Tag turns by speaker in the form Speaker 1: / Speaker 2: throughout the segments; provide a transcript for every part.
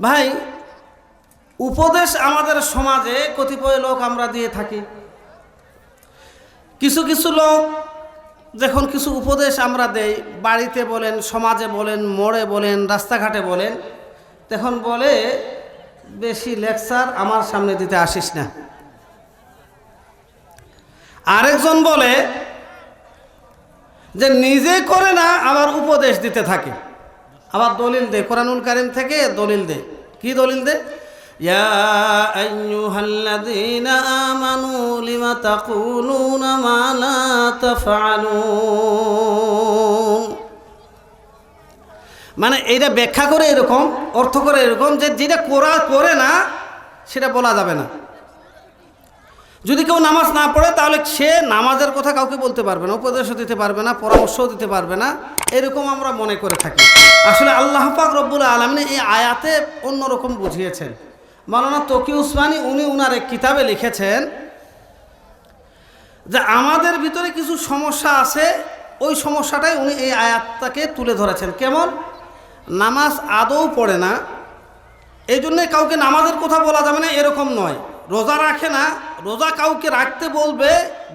Speaker 1: ভাই, উপদেশ আমাদের সমাজে কতিপয় লোক আমরা দিয়ে থাকি। কিছু কিছু লোক যখন কিছু উপদেশ আমরা দেই, বাড়িতে বলেন, সমাজে বলেন, মোড়ে বলেন, রাস্তাঘাটে বলেন, তখন বলে, বেশি লেকচার আমার সামনে দিতে আসিস না। আরেকজন বলে, যে নিজে করে না, আবার উপদেশ দিতে থাকে। আবার দলিল দে, কোরআনুল কারিম থেকে দলিল দে। কি দলিল দে? মানে এইটা ব্যাখ্যা করে এরকম, অর্থ করে এরকম যে যেটা করা করে না, সেটা বলা যাবে না। যদি কেউ নামাজ না পড়ে, তাহলে সে নামাজের কথা কাউকে বলতে পারবে না, উপদেশও দিতে পারবে না, পরামর্শও দিতে পারবে না। এরকম আমরা মনে করে থাকি। আসলে আল্লাহ পাক রব্বুল আলমিন এই আয়াতে অন্যরকম বুঝিয়েছেন। মালানা তকি উসমানী, উনি উনার এক কিতাবে লিখেছেন যে, আমাদের ভিতরে কিছু সমস্যা আছে। ওই সমস্যাটাই উনি এই আয়াতটাকে তুলে ধরেছেন। কেমন? নামাজ আদৌ পড়ে না। এই জন্যে কাউকে নামাজের কথা বলা যাবে না, এরকম নয়। রোজা রাখে না, রোজা কাউকে রাখতে বলবে,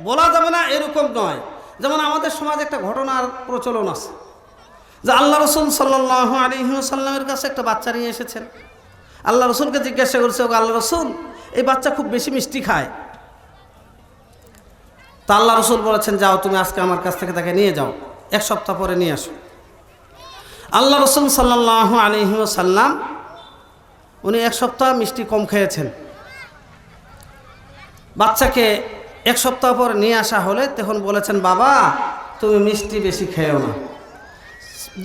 Speaker 1: বলা যাবে না এরকম নয়। যেমন আমাদের সমাজে একটা ঘটনার প্রচলন আছে, যে আল্লাহ রসুল সাল্লাহ আলিহাসাল্লামের কাছে একটা বাচ্চা নিয়ে এসেছেন। আল্লাহ রসুলকে জিজ্ঞাসা করছে ওকে আল্লাহ রসুল, এই বাচ্চা খুব বেশি মিষ্টি খায়। তা আল্লাহ রসুল বলেছেন, যাও, তুমি আজকে আমার কাছ থেকে তাকে নিয়ে যাও, এক সপ্তাহ পরে নিয়ে আসো। আল্লাহ রসুল সাল্লাহ আলিহাসাল্লাম উনি এক সপ্তাহ মিষ্টি কম খেয়েছেন। বাচ্চাকে এক সপ্তাহ পর নিয়ে আসা হলে তখন বলেছেন, বাবা, তুমি মিষ্টি বেশি খেয়েও না।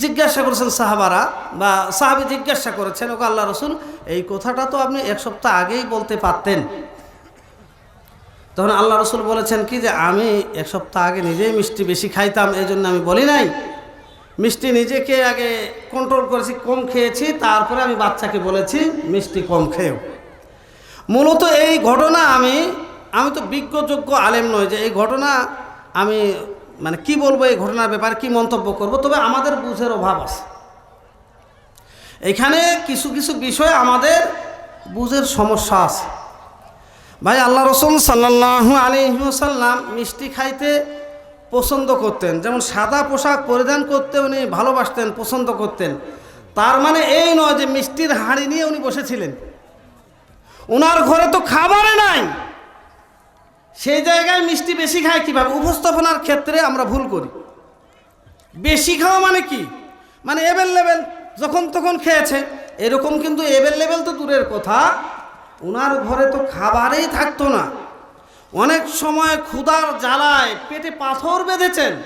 Speaker 1: জিজ্ঞাসা করেছেন সাহাবারা বা সাহাবি জিজ্ঞাসা করেছেন ওকে আল্লাহ রসুল, এই কথাটা তো আপনি এক সপ্তাহ আগেই বলতে পারতেন। তখন আল্লাহ রসুল বলেছেন, কি যে আমি এক সপ্তাহ আগে নিজেই মিষ্টি বেশি খাইতাম, এই জন্য আমি বলি নাই। মিষ্টি নিজেকে আগে কন্ট্রোল করেছি, কম খেয়েছি, তারপরে আমি বাচ্চাকে বলেছি, মিষ্টি কম খেয়েও। মূলত এই ঘটনা আমি আমি তো বিজ্ঞযোগ্য আলেম নয় যে এই ঘটনা আমি মানে কি বলব এই ঘটনার ব্যাপারে, কি মন্তব্য করব? তবে আমাদের বুঝের অভাব আছে। এখানে কিছু কিছু বিষয় আমাদের বুঝের সমস্যা আছে। ভাই, আল্লাহ রসুল সাল্লাহ আলিহাসাল্লাম মিষ্টি খাইতে পছন্দ করতেন। যেমন সাদা পোশাক পরিধান করতে উনি ভালোবাসতেন, পছন্দ করতেন। তার মানে এই নয় যে মিষ্টির হাঁড়ি নিয়ে উনি বসেছিলেন। ওনার ঘরে তো খাবারে নাই। সেই জায়গায় মিষ্টি বেশি খায় কীভাবে? উপস্থাপনার ক্ষেত্রে আমরা ভুল করি। বেশি খাওয়া মানে কি? মানে লেভেল যখন তখন খেয়েছে। এরকম কিন্তু লেভেল তো দূরের কথা। ওনার ঘরে তো খাবারেই থাকতো না। অনেক সময় ক্ষুধার জ্বালায় পেটে পাথর বেঁধেছেন।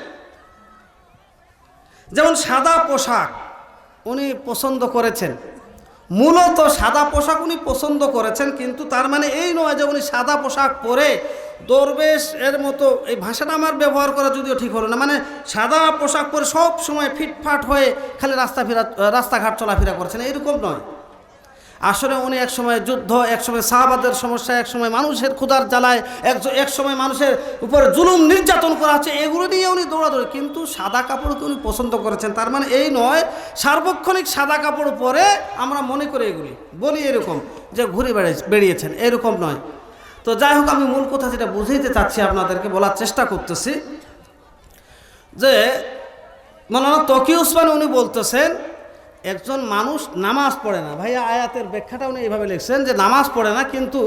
Speaker 1: যেমন সাদা পোশাক উনি পছন্দ করেছেন। মূলত সাদা পোশাক উনি পছন্দ করেছেন, কিন্তু তার মানে এই নয় যে উনি সাদা পোশাক পরে দরবেশ এর মতো, এই ভাষাটা আমার ব্যবহার করা যদিও ঠিক হলো না। মানে সাদা পোশাক পরে সব সময় ফিটফাট হয়ে খালি রাস্তা ফেরা, রাস্তাঘাট চলাফেরা করছেন, এরকম নয়। আসলে উনি এক সময় যুদ্ধ, এক সময় শাহবাদের সমস্যা, এক সময় মানুষের ক্ষুধার জ্বালায়, এক এক সময় মানুষের উপর জুলুম নির্যাতন করা হচ্ছে, এগুলো নিয়ে উনি দৌড়াদৌড়ি, কিন্তু সাদা কাপড়কে উনি পছন্দ করেছেন। তার মানে এই নয় সার্বক্ষণিক সাদা কাপড় পরে আমরা মনে করি এগুলি। বলি এরকম যে ঘুরে বেড়ে বেরিয়েছেন এরকম নয়। তো যাই হোক, আমি মূল কথা যেটা বুঝাইতে চাচ্ছি আপনাদেরকে, বলার চেষ্টা করতেছি। যে মৌলানা তকি উসমান উনি বলতেছেন, একজন মানুষ নামাজ পড়ে না। ভাইয়া, আয়াতের ব্যাখ্যাটা উনি এইভাবে লিখছেন যে নামাজ পড়ে না, কিন্তু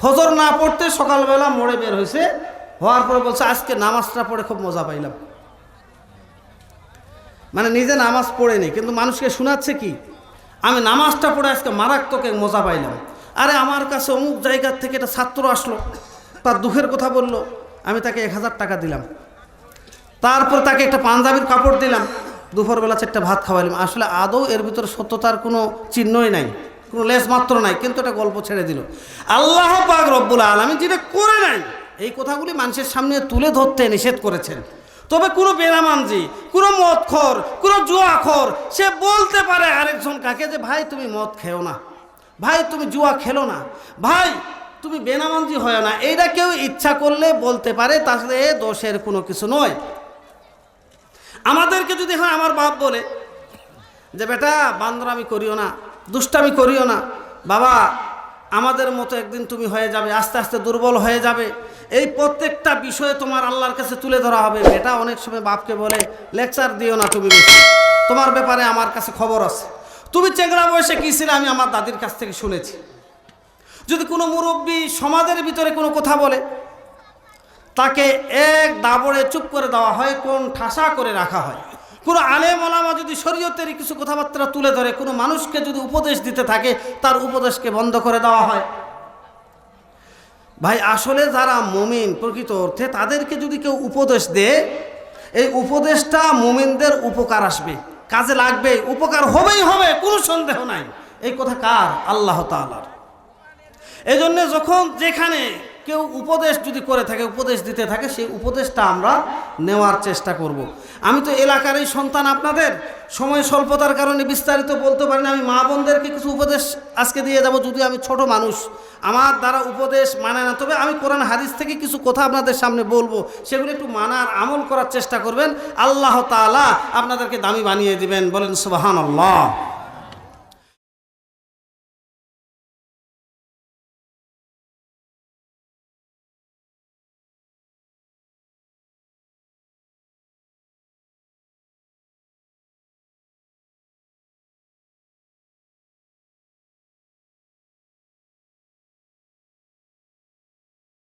Speaker 1: ফজর না পড়তে সকালবেলা মোড়ে বের হয়েছে, হওয়ার পরে বলছে, আজকে নামাজটা পড়ে খুব মজা পাইলাম। মানে নিজে নামাজ পড়েনি, কিন্তু মানুষকে শোনাচ্ছে কি? আমি নামাজটা পড়ে আজকে মারাত্মক এক মজা পাইলাম। আরে আমার কাছে অমুক জায়গার থেকে একটা ছাত্র আসলো, তার দুঃখের কথা বলল, আমি তাকে এক হাজার টাকা দিলাম। তারপর তাকে একটা পাঞ্জাবির কাপড় দিলাম, দুপুরবেলা চারটা ভাত খাওয়াইলাম। আসলে আদৌ এর ভিতরে সত্যতার কোনো চিহ্নই নাই, কোনো লেস মাত্র নাই, কিন্তু এটা গল্প ছেড়ে দিল। আল্লাহ পাক রব্বুল আলমী যেটা করে নাই, এই কথাগুলি মানুষের সামনে তুলে ধরতে নিষেধ করেছেন। তবে কোনো বেনামানজি, কোনো মদখর, কোনো জুয়াখর, সে বলতে পারে আরেকজন কাকে যে, ভাই, তুমি মদ খেও না। ভাই, তুমি জুয়া খেলো না। ভাই, তুমি বেনামানজি হয় না। এইটা কেউ ইচ্ছা করলে বলতে পারে, তাহলে দোষের কোনো কিছু নয়। আমাদেরকে যদি হয়, আমার বাপ বলে যে, বেটা, বান্দরামি করিও না, দুষ্টামি করিও না। বাবা আমাদের মতো একদিন তুমি হয়ে যাবে, আস্তে আস্তে দুর্বল হয়ে যাবে। এই প্রত্যেকটা বিষয়ে তোমার আল্লাহর কাছে তুলে ধরা হবে। এটা অনেক সময় বাপকে বলে, লেকচার দিও না তুমি তোমার ব্যাপারে আমার কাছে খবর আছে। তুমি চেংড়া বয়সে কী ছিলে আমি আমার দাদির কাছ থেকে শুনেছি। যদি কোনো মুরব্বী সমাজের ভিতরে কোনো কথা বলে, তাকে এক দাবড়ে চুপ করে দেওয়া হয়, কোন ঠাসা করে রাখা হয়। কোনো আলেম ওলামা যদি শরীয়তের কিছু কথাবার্তা তুলে ধরে, কোনো মানুষকে যদি উপদেশ দিতে থাকে, তার উপদেশকে বন্ধ করে দেওয়া হয়। ভাই, আসলে যারা মুমিন প্রকৃত অর্থে, তাদেরকে যদি কেউ উপদেশ দেয়, এই উপদেশটা মুমিনদের উপকার আসবে, কাজে লাগবে উপকার হবেই হবে, কোনো সন্দেহ নাই। এই কথা কার? আল্লাহ তাআলার। এই জন্য যখন যেখানে কেউ উপদেশ যদি করে থাকে, উপদেশ দিতে থাকে, সেই উপদেশটা আমরা নেওয়ার চেষ্টা করব। আমি তো এলাকারই সন্তান আপনাদের, সময় স্বল্পতার কারণে বিস্তারিত বলতে পারি না, আমি মা বোনদেরকে কিছু উপদেশ আজকে দিয়ে যাব, যদি আমি ছোট মানুষ। আমার দ্বারা উপদেশ মানে না, তবে আমি কোরআন হাদিস থেকে কিছু কথা আপনাদের সামনে বলব, সেগুলো একটু মানার আমল করার চেষ্টা করবেন। আল্লাহ তাআলা আপনাদেরকে দামি বানিয়ে দিবেন, বলেন সুবাহান আল্লাহ